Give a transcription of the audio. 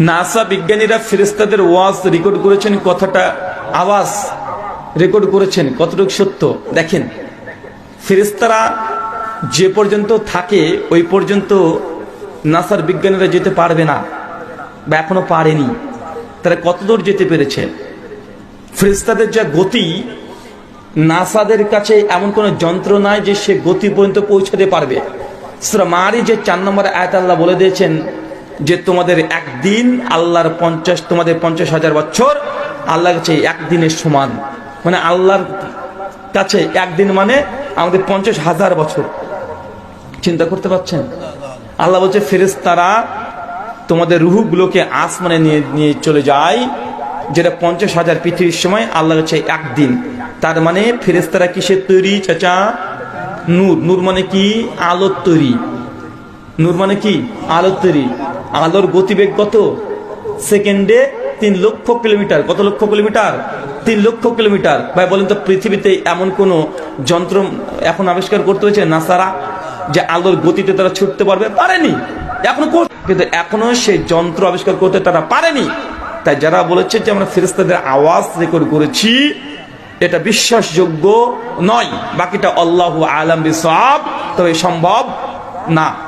NASA বিজ্ঞানীরা ফেরেস্তাদের ওয়াজ record করেছেন, কথাটা আওয়াজ রেকর্ড করেছেন, কতটুকু সত্য? দেখেন ফেরেস্তারা যে পর্যন্ত থাকে, ওই পর্যন্ত নাসার বিজ্ঞানীরা যেতে পারবে না বা এখনও পারেনি। তারা কতদূর যেতে পেরেছে? ফেরেস্তাদের যা গতি, নাসাদের কাছে এমন কোনো যন্ত্র নাই যে সে গতি পর্যন্ত পৌঁছাতে পারবে। মারি যে চার নম্বর আয়াত আল্লাহ বলে দিয়েছেন যে তোমাদের একদিন আল্লাহর পঞ্চাশ, তোমাদের পঞ্চাশ হাজার বছর আল্লাহর কাছে একদিনের সমান। মানে আল্লাহর কাছে একদিন মানে আমাদের পঞ্চাশ হাজার বছর। চিন্তা করতে পারছেন? আল্লাহ বলছে ফেরেস্তারা তোমাদের রুহুগুলোকে আসমানে নিয়ে নিয়ে চলে যায়, যেটা পঞ্চাশ হাজার পৃথিবীর সময় আল্লাহ কাছে একদিন। তার মানে ফেরেস্তারা কিসের তৈরি, চাচা? নূর। নূর মানে কি? আলোর তৈরি। নূর মানে কি? আলোর তৈরি। আলোর গতিবেগ কত? সেকেন্ডে তিন লক্ষ কিলোমিটার। কত লক্ষ কিলোমিটার? তিন লক্ষ কিলোমিটার। ভাই, বলেন তো পৃথিবীতে এমন কোন যন্ত্র এখন আবিষ্কার করতে হয়েছে, নাসারা, যে আলোর গতিতে তারা ছুটতে পারবে? পারেনি। এখনও কিন্তু এখনও সেই যন্ত্র আবিষ্কার করতে তারা পারেনি। তাই যারা বলেছে যে আমরা ফেরেস্তাদের আওয়াজ রেকর্ড করেছি, এটা বিশ্বাসযোগ্য নয়। বাকিটা আল্লাহ আলম বিসাব, তবে সম্ভব না।